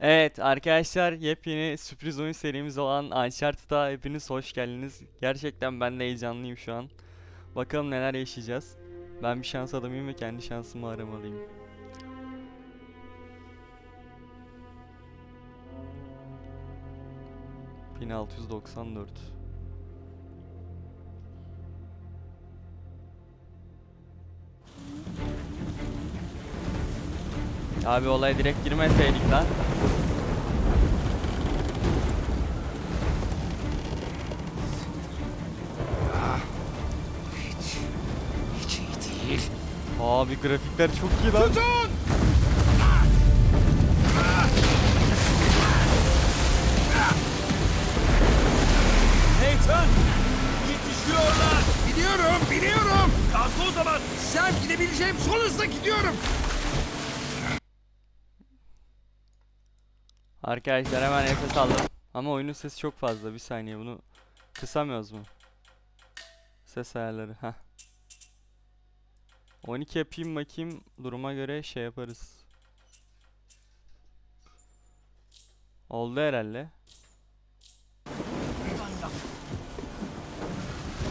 Evet arkadaşlar yepyeni sürpriz oyun serimiz olan Uncharted'a hepiniz hoş geldiniz. Gerçekten ben de heyecanlıyım şu an. Bakalım neler yaşayacağız. Ben bir şans adamıyım ve kendi şansımı aramalıyım. ...1694 Abi olaya direkt girmeseydik lan. Hiç, hiç iyi değil. Abi grafikler çok iyi lan. Tutun! Nathan! Yetişiyorlar! Biliyorum, biliyorum. Kalk o zaman! Sen gidebileceğim son hızla gidiyorum. Arkadaşlar hemen nefes aldım. Ama oyunun sesi çok fazla. Bir saniye bunu kısamıyoruz mu? Ses ayarları. Heh. 12 yapayım bakayım. Duruma göre şey yaparız. Oldu herhalde.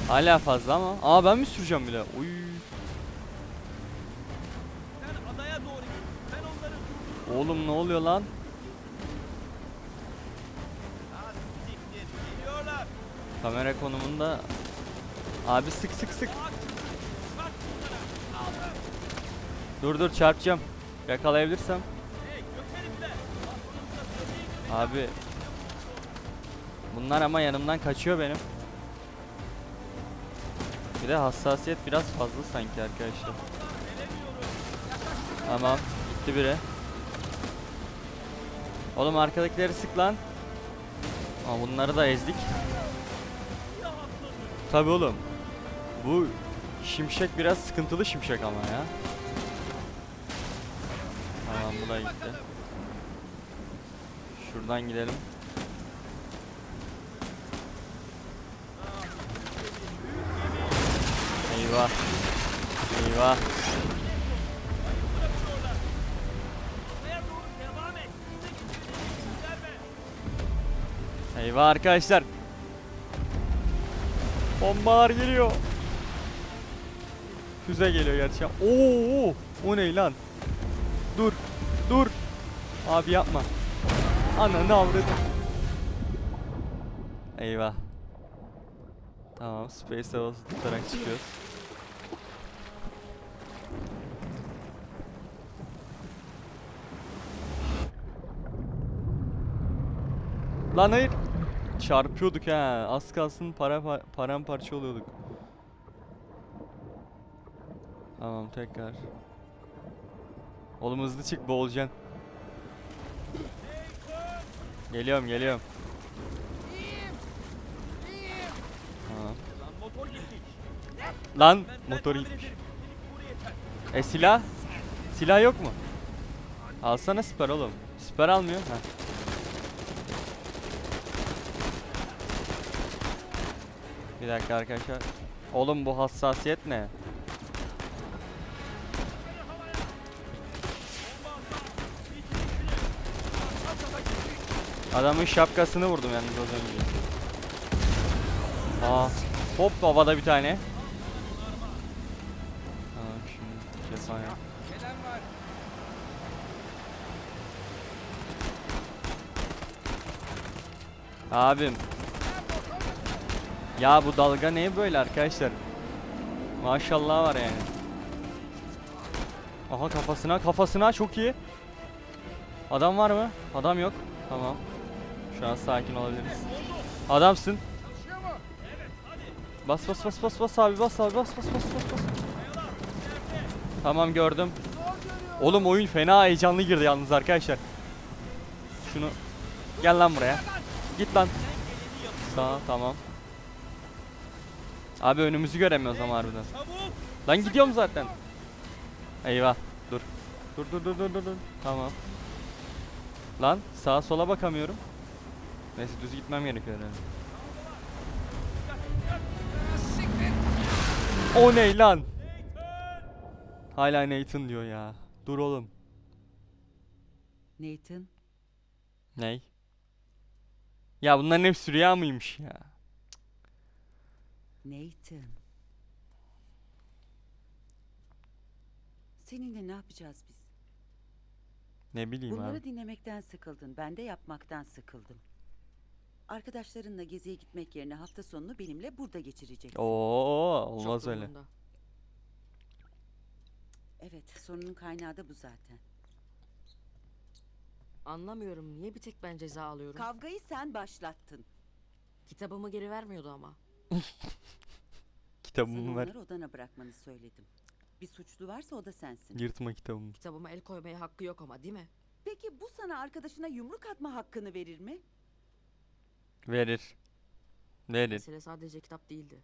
Hala fazla ama. Aa ben mi süreceğim bile? Uy. Oğlum ne oluyor lan? Kamera konumunda. Abi sık sık sık. Dur dur çarpacağım. Yakalayabilirsem. Abi Bunlar ama yanımdan kaçıyor benim. Bir de hassasiyet biraz fazla sanki arkadaşlar. Tamam gitti biri. Oğlum arkadakileri sık lan. Aa, bunları da ezdik. Tabi oğlum. Bu şimşek biraz sıkıntılı şimşek ama ya. Tamam bu gitti. Şuradan gidelim. Eyvah. Eyvah. Eyvah arkadaşlar. Bombalar geliyor. Füze geliyor gerçi. Oo, o ne lan? Dur. Dur. Abi yapma. Ananı avradım. Eyvah. Tamam, space havası tutarak çıkıyoruz. Lan hayır. Çarpıyorduk ha. Az kalsın para pa- paramparça oluyorduk. Tamam tekrar. Oğlum hızlı çık boğulacaksın. Geliyorum geliyorum. Tamam. Lan motor gitmiş. E silah? Silah yok mu? Alsana siper oğlum. Siper almıyor. Ha. Bir dakika arkadaşlar. Oğlum bu hassasiyet ne? Adamın şapkasını vurdum yalnız az önce. Aa, hop havada bir tane. Tamam şimdi cephane. Abim. Ya bu dalga ne böyle arkadaşlar? Maşallah var yani. Aha kafasına kafasına çok iyi. Adam var mı? Adam yok. Tamam. Şu an sakin olabiliriz. Adamsın. Bas bas bas bas bas abi bas abi bas bas bas bas bas. Tamam gördüm. Oğlum oyun fena heyecanlı girdi yalnız arkadaşlar. Şunu gel lan buraya. Git lan. Sağ tamam. Abi önümüzü göremiyoruz ama harbiden. Lan gidiyorum zaten. Eyvah. Dur. Dur dur dur dur dur. dur. Tamam. Lan sağa sola bakamıyorum. Neyse düz gitmem gerekiyor herhalde. O ne lan? Hala Nathan diyor ya. Dur oğlum. Nathan, Ney? Ya bunların hepsi rüya mıymış ya? Nathan. Seninle ne yapacağız biz? Ne bileyim Bunları abi. dinlemekten sıkıldın. Ben de yapmaktan sıkıldım. Arkadaşlarınla geziye gitmek yerine hafta sonunu benimle burada geçireceksin. Oo, olmaz öyle. umurumda. Evet, sorunun kaynağı da bu zaten. Anlamıyorum niye bir tek ben ceza alıyorum. Kavgayı sen başlattın. Kitabımı geri vermiyordu ama. Sana Kitabımı ver. onları odana bırakmanı söyledim. Bir suçlu varsa o da sensin. Yırtma kitabımı. Kitabıma el koymaya hakkı yok ama değil mi? Peki bu sana arkadaşına yumruk atma hakkını verir mi? Verir. Verir. Mesele sadece kitap değildi.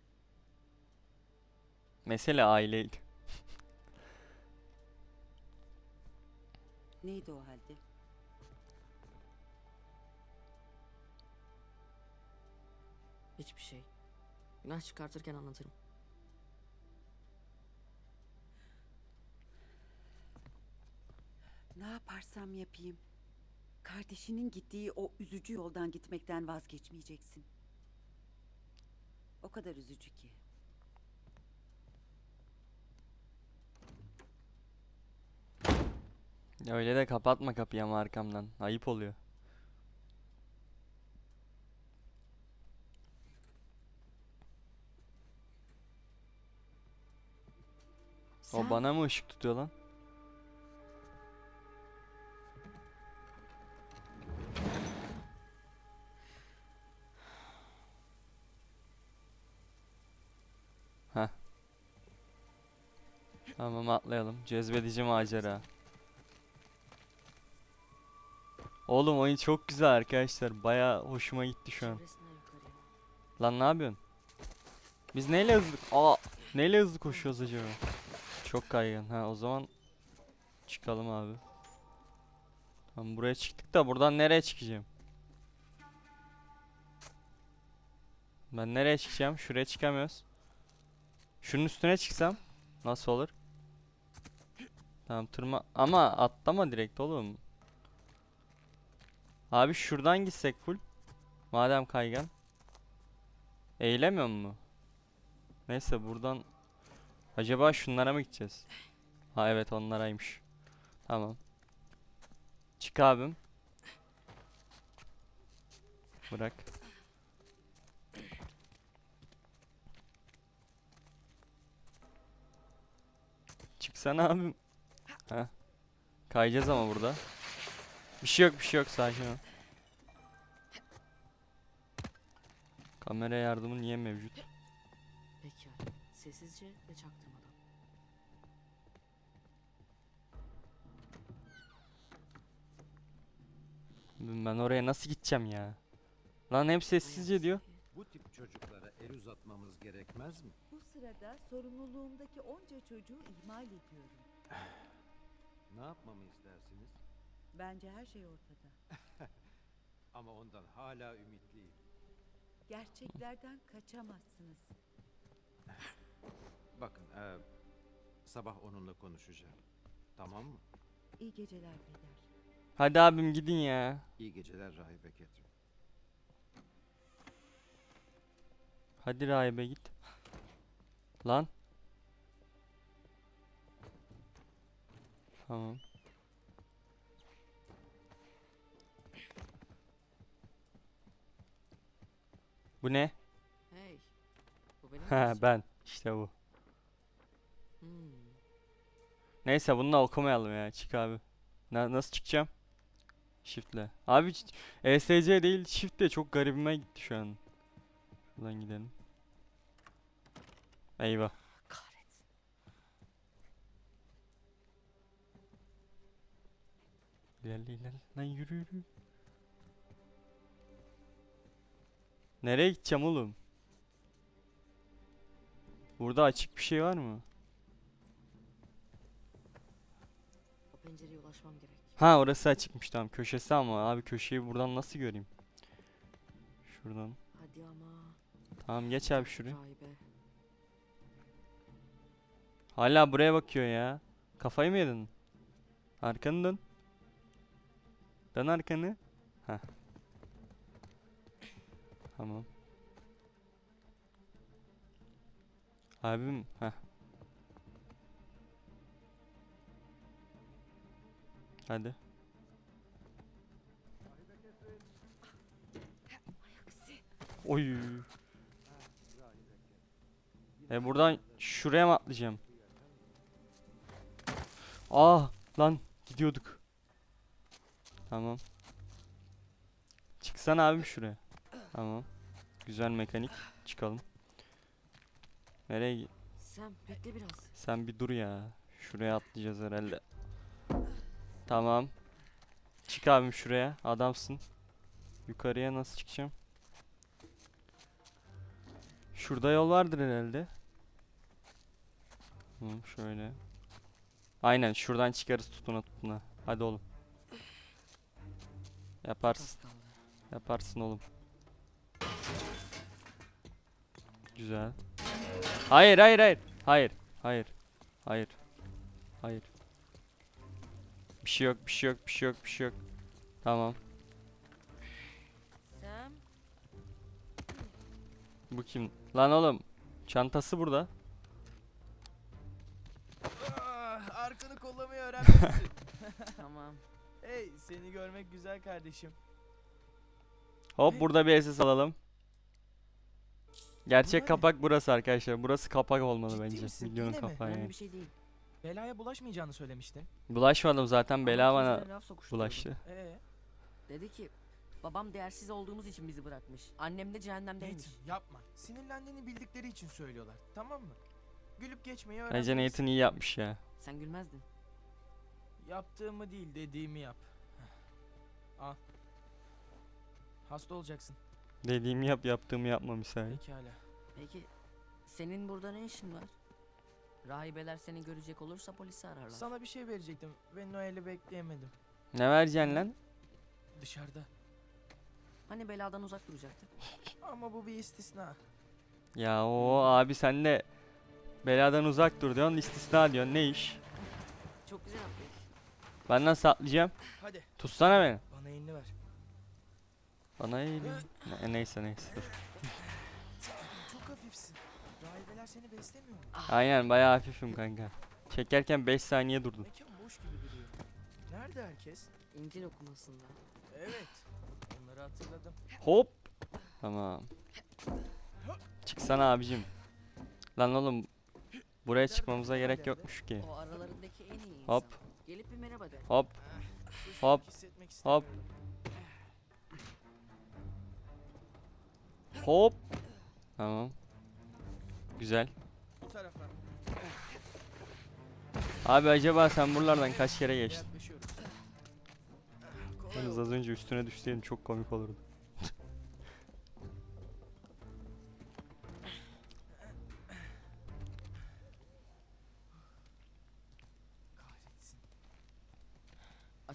Mesele aileydi. Neydi o halde? Hiçbir şey. Günah çıkartırken anlatırım. Ne yaparsam yapayım. Kardeşinin gittiği o üzücü yoldan gitmekten vazgeçmeyeceksin. O kadar üzücü ki. Öyle de kapatma kapıyı ama arkamdan. Ayıp oluyor. O Sen bana mı ışık tutuyor lan? Tamam atlayalım. Cezbedici macera. Oğlum oyun çok güzel arkadaşlar. Baya hoşuma gitti şu an. Lan ne yapıyorsun? Biz neyle hızlı... Aa, neyle hızlı koşuyoruz acaba? Çok kaygan. Ha o zaman çıkalım abi. Tamam buraya çıktık da buradan nereye çıkacağım? Ben nereye çıkacağım? Şuraya çıkamıyoruz. Şunun üstüne çıksam nasıl olur? Tamam tırma ama atlama direkt oğlum. Abi şuradan gitsek full. Madem kaygan. Eğilemiyor mu? Neyse buradan acaba şunlara mı gideceğiz? Ha evet onlaraymış. Tamam. Çık abim. Bırak. Çıksana abim. Heh. Kayacağız ama burada. Bir şey yok bir şey yok sakin ol. Kamera yardımı niye mevcut? Pekala. Sessizce ve çaktırmadan. Ben oraya nasıl gideceğim ya? Lan hep sessizce diyor. Bu tip çocuklara el uzatmamız gerekmez mi? Bu sırada sorumluluğumdaki onca çocuğu ihmal ediyorum. Ne yapmamı istersiniz? Bence her şey ortada. Ama ondan hala ümitliyim. Gerçeklerden kaçamazsınız. Bakın, eee, sabah onunla konuşacağım. Tamam mı? İyi geceler peder. Hadi abim gidin ya. İyi geceler Rahibe Ketrin. Hadi rahibe git. Lan. Tamam. Bu ne? Hey. Bu benim Ha ben. İşte bu. Hmm. Neyse bununla okumayalım ya. Çık abi. Na- nasıl çıkacağım? Shift'le. Abi ç- ESC değil shift'le çok garibime gitti şu an. Şuradan gidelim. Eyvah. İlerle ilerle. Lan yürü yürü. Nereye gideceğim oğlum? Burada açık bir şey var mı? O pencereye ulaşmam gerek. Ha orası açıkmış tamam köşesi ama abi köşeyi buradan nasıl göreyim? Şuradan. Hadi ama. Tamam geç abi şuraya. Hala buraya bakıyor ya. Kafayı mı yedin? Arkanı dön. Dön arkanı. Heh. Tamam. Abim heh. Hadi. Oy. E buradan şuraya mı atlayacağım? Ah lan gidiyorduk. Tamam. Çıksana abim şuraya. Tamam. Güzel mekanik. Çıkalım. Nereye Sen bekle biraz. Sen bir dur ya. Şuraya atlayacağız herhalde. Tamam. Çık abim şuraya. Adamsın. Yukarıya nasıl çıkacağım? Şurada yol vardır herhalde. Hı, şöyle. Aynen şuradan çıkarız tutuna tutuna. Hadi oğlum. Yaparsın. Yaparsın oğlum. Güzel. Hayır hayır hayır. Hayır. Hayır. Hayır. Hayır. Bir şey yok, bir şey yok, bir şey yok, bir şey yok. Tamam. Bu kim? Lan oğlum. Çantası burada. Ah, arkanı kollamayı öğrenmelisin. tamam. Hey seni görmek güzel kardeşim. Hop burada bir SS alalım. Gerçek kapak burası arkadaşlar. Burası kapak olmalı Ciddi bence. misin? Milyonun Yine mi? kapağı Önemli yani. bir şey değil. Belaya bulaşmayacağını söylemiştin. Bulaşmadım zaten bela Ama bana kimselere laf sokuşturdu. bulaştı. Ee, Dedi ki babam değersiz olduğumuz için bizi bırakmış. Annem de cehennemdeymiş. Nathan yapma. Sinirlendiğini bildikleri için söylüyorlar. Tamam mı? Gülüp geçmeyi Bence öğrenmelisin. Nathan iyi yapmış ya. Sen gülmezdin. Yaptığımı değil dediğimi yap. Al. Hasta olacaksın. Dediğimi yap yaptığımı yapma misal. Pekala. Peki senin burada ne işin var? Rahibeler seni görecek olursa polisi ararlar. Sana bir şey verecektim ve Noel'i bekleyemedim. Ne vereceksin lan? Dışarıda. Hani beladan uzak duracaktık. Ama bu bir istisna. Ya o abi sen de beladan uzak dur diyorsun istisna diyorsun ne iş? Çok güzel atlayış. Ben nasıl atlayacağım? Hadi Tutsana beni. bana elini ver. Bana eğilin. Ne- neyse neyse dur. Çok hafifsin. Rahibeler seni beslemiyor mu? Aynen bayağı hafifim kanka. Çekerken 5 saniye durdum. Mekan boş gibi duruyor. Nerede herkes? İncil okumasında. Evet. Onları hatırladım. Hop. Tamam. Çıksana abicim. Lan oğlum. Buraya çıkmamıza gerek yokmuş ki. O aralarındaki en iyi insan. Hop. Gelip bir merhaba de. Hop. Suçluluk Hop, hop. istemiyorum. Hop. Tamam. Güzel. Bu tarafa. Abi acaba sen buralardan kaç kere geçtin? Yalnız az önce üstüne düşseydim çok komik olurdu.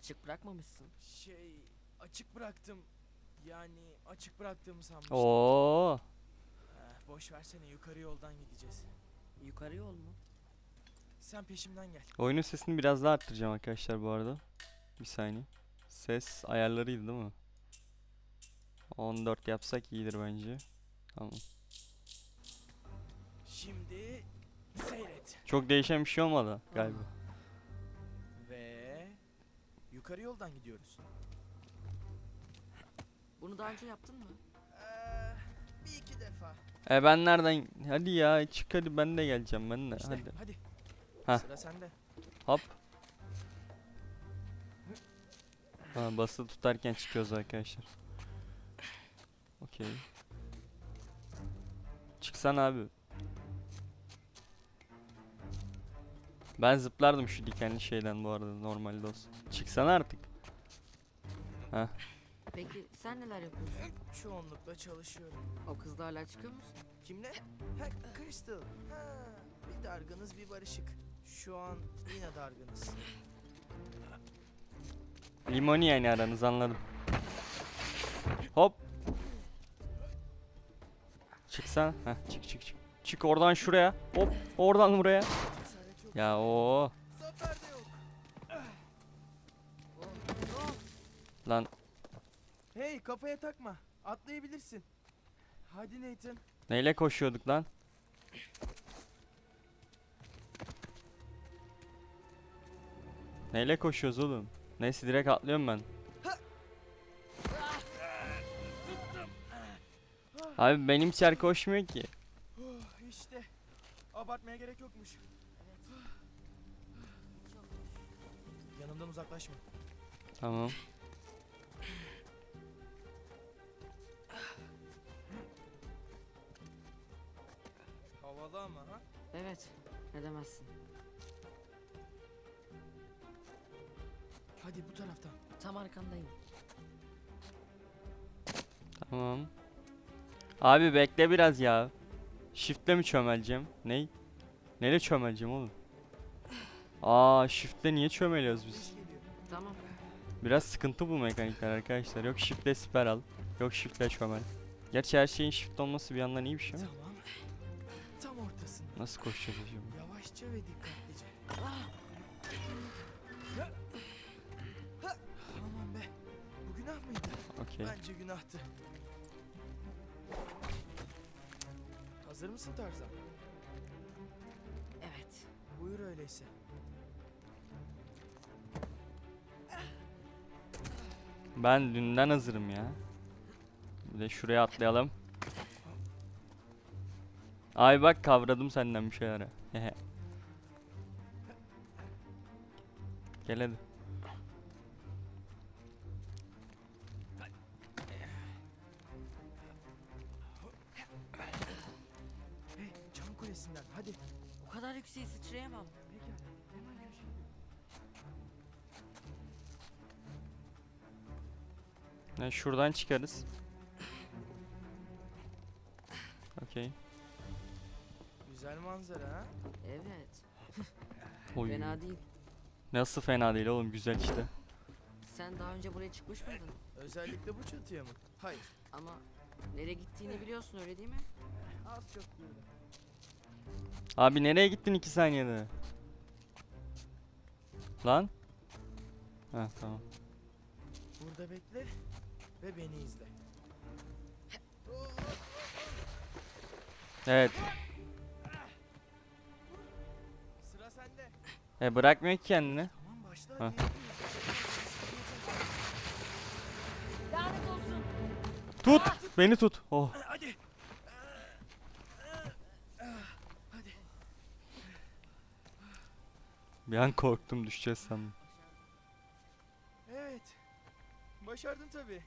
Açık bırakmamışsın. Şey açık bıraktım. Yani açık bıraktığımı sanmıştım. Oo. Eh, boş versene yukarı yoldan gideceğiz. Yukarı yol mu? Sen peşimden gel. Oyunun sesini biraz daha arttıracağım arkadaşlar bu arada. Bir saniye. Ses ayarlarıydı değil mi? 14 yapsak iyidir bence. Tamam. Şimdi seyret. Çok değişen bir şey olmadı galiba. Yukarı yoldan gidiyoruz. Bunu daha önce yaptın mı? Eh, bir iki defa. E ben nereden? Hadi ya çık hadi ben de geleceğim ben de. İşte Hadi. hadi. Hah. Sıra sende. Hop. Ha, basılı tutarken çıkıyoruz arkadaşlar. Okey. Çıksan abi. Ben zıplardım şu dikenli şeyden bu arada normalde olsa. Çıksana artık. Peki sen neler yapıyorsun? Çoğunlukla çalışıyorum. O kızla hala çıkıyor musun? Kimle? Ha, Crystal. Ha, bir dargınız bir barışık. Şu an yine dargınız. Limoni yani aranız anladım. Hop. Çıksan. Heh çık çık çık. Çık oradan şuraya. Hop. Oradan buraya. Ya o. Yok. Lan. Hey kafaya takma. Atlayabilirsin. Hadi Nathan. Neyle koşuyorduk lan? Neyle koşuyoruz oğlum? Neyse direkt atlıyorum ben. Abi benim içer koşmuyor ki. Oh, işte. Abartmaya gerek yokmuş. Yanımdan uzaklaşma. Tamam. Havalı ama ha. Evet. Ne demezsin. Hadi bu taraftan. Tam arkandayım. Tamam. Abi bekle biraz ya. Shift'le mi çömeleceğim? Ney? Neyle çömeleceğim oğlum? Aa shift'le niye çömeliyoruz biz? Tamam. Biraz sıkıntı bu mekanikler arkadaşlar. Yok shift'le siper al. Yok shift'le çömel. Gerçi her şeyin shift olması bir yandan iyi bir şey ama. Tamam. Tam ortasında. Nasıl koşacağız acaba? Yavaşça ve dikkatlice. Aman be. Bu günah mıydı? Okey. Bence günahtı. Hazır mısın Tarzan? Evet. Buyur öyleyse. Ben dünden hazırım ya. Bir de şuraya atlayalım. Ay bak kavradım senden bir şeyleri. Gel hadi. Şuradan çıkarız. Okey. Güzel manzara ha. Evet. Oy. Fena değil. Nasıl fena değil oğlum güzel işte. Sen daha önce buraya çıkmış mıydın? Özellikle bu çatıya mı? Hayır. Ama nereye gittiğini biliyorsun öyle değil mi? Az çok. Abi nereye gittin iki saniyede? Lan? Ha tamam. Burada bekle ve beni izle. Evet. Sıra sende. E bırakmıyor ki kendini. Tamam başla Ha. Lanet olsun. Tut! Beni tut. Oh. Hadi. Hadi. Bir an korktum düşeceğiz sandım. Evet. Başardın tabii.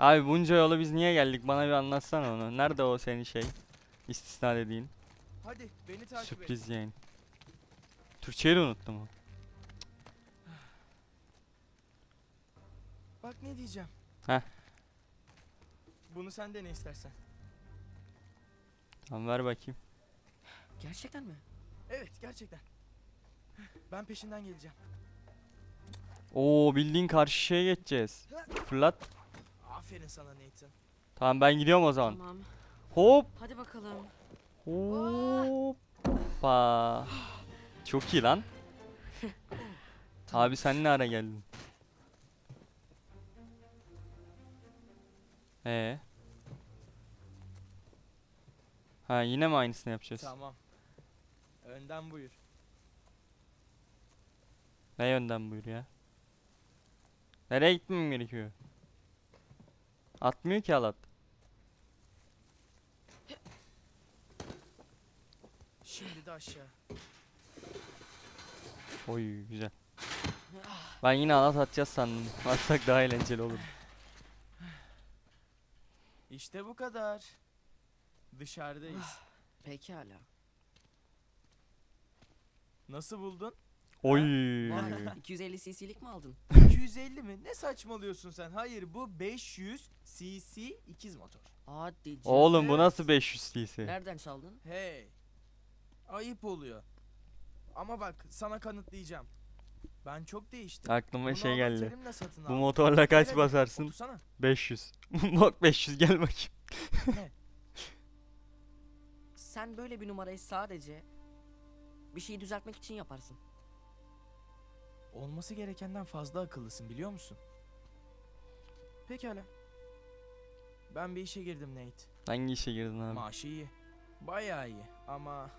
Abi bunca yola biz niye geldik? Bana bir anlatsana onu. Nerede o senin şey? İstisna dediğin. Hadi beni takip et. Sürpriz yayın. Türkçeyi de unuttum o. Bak ne diyeceğim. Heh. Bunu sen de ne istersen. Tamam ver bakayım. Gerçekten mi? Evet gerçekten. Ben peşinden geleceğim. Oo bildiğin karşı şeye geçeceğiz. Fırlat. Aferin sana Nathan. Tamam ben gidiyorum o zaman. Tamam. Hop. Hadi bakalım. Hoppa. Çok iyi lan. Abi sen ne ara geldin? Ee. Ha yine mi aynısını yapacağız? Tamam. Önden buyur. Ne yönden buyur ya? Nereye gitmem gerekiyor? Atmıyor ki halat. Şimdi de aşağı. Oy güzel. Ben yine halat atacağız sandım. Atsak daha eğlenceli olur. İşte bu kadar. Dışarıdayız. Pekala. Nasıl buldun? Oy. Vay, 250 cc'lik mi aldın? 250 mi? Ne saçmalıyorsun sen? Hayır bu 500 cc ikiz motor. Hadi canım. Oğlum bu nasıl 500 cc? Nereden çaldın? Hey. Ayıp oluyor. Ama bak sana kanıtlayacağım. Ben çok değiştim. Aklıma Bunu şey geldi. satın Bu motorla kaç basarsın? Otursana. 500. Bak 500 gel bakayım. Sen böyle bir numarayı sadece bir şeyi düzeltmek için yaparsın. Olması gerekenden fazla akıllısın biliyor musun? Pekala. Ben bir işe girdim Nate. Hangi işe girdin abi? Maaşı iyi. Bayağı iyi ama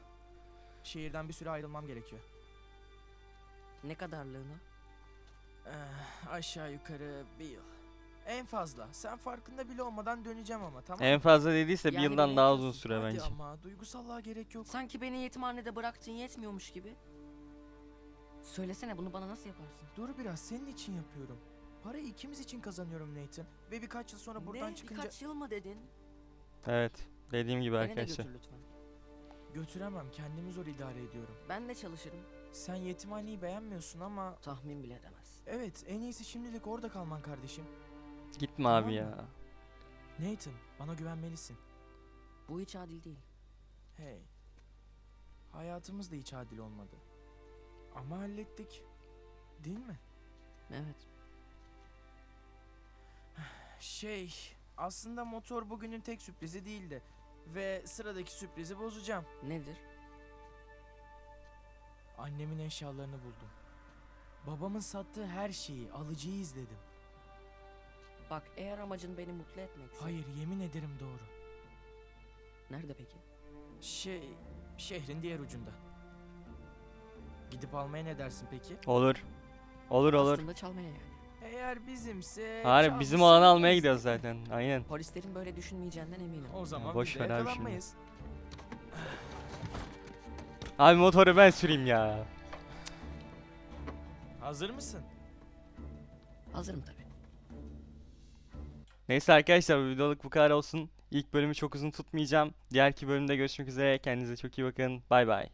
şehirden bir süre ayrılmam gerekiyor. Ne kadarlığına? Eh, aşağı yukarı bir yıl. En fazla. Sen farkında bile olmadan döneceğim ama tamam En fazla dediyse bir Yani yıldan daha uzun süre Hadi bence. ama duygusallığa gerek yok. Sanki beni yetimhanede bıraktın yetmiyormuş gibi. Söylesene bunu bana nasıl yaparsın? Dur biraz senin için yapıyorum. Parayı ikimiz için kazanıyorum Nathan. Ve birkaç yıl sonra buradan ne? çıkınca Birkaç yıl mı dedin? Evet. Dediğim gibi Beni de arkadaşlar. götür lütfen. götüremem. Kendimi zor idare ediyorum. Ben de çalışırım. Sen yetimhaneyi beğenmiyorsun ama Tahmin bile edemez. evet en iyisi şimdilik orada kalman kardeşim. Gitme Tamam abi mı? ya. Nathan bana güvenmelisin. Bu hiç adil değil. Hey. Hayatımız da hiç adil olmadı. Ama hallettik. Değil mi? Evet. Şey, aslında motor bugünün tek sürprizi değildi. Ve sıradaki sürprizi bozacağım. Nedir? Annemin eşyalarını buldum. Babamın sattığı her şeyi, alıcıyı izledim. Bak eğer amacın beni mutlu etmekse. Hayır, yemin ederim doğru. Nerede peki? Şey, şehrin diğer ucunda. Gidip almaya ne dersin peki? Olur. Olur olur. Aslında çalmaya yani. Eğer bizimse... Hayır bizim çalmışsa olanı almaya gidiyoruz zaten. Aynen. Polislerin böyle düşünmeyeceğinden eminim. O zaman boş de ver abi şimdi. yakalanmayız. Abi motoru ben süreyim ya. Hazır mısın? Hazırım tabii. Neyse arkadaşlar bu videoluk bu kadar olsun. İlk bölümü çok uzun tutmayacağım. Diğerki bölümde görüşmek üzere. Kendinize çok iyi bakın. Bay bay.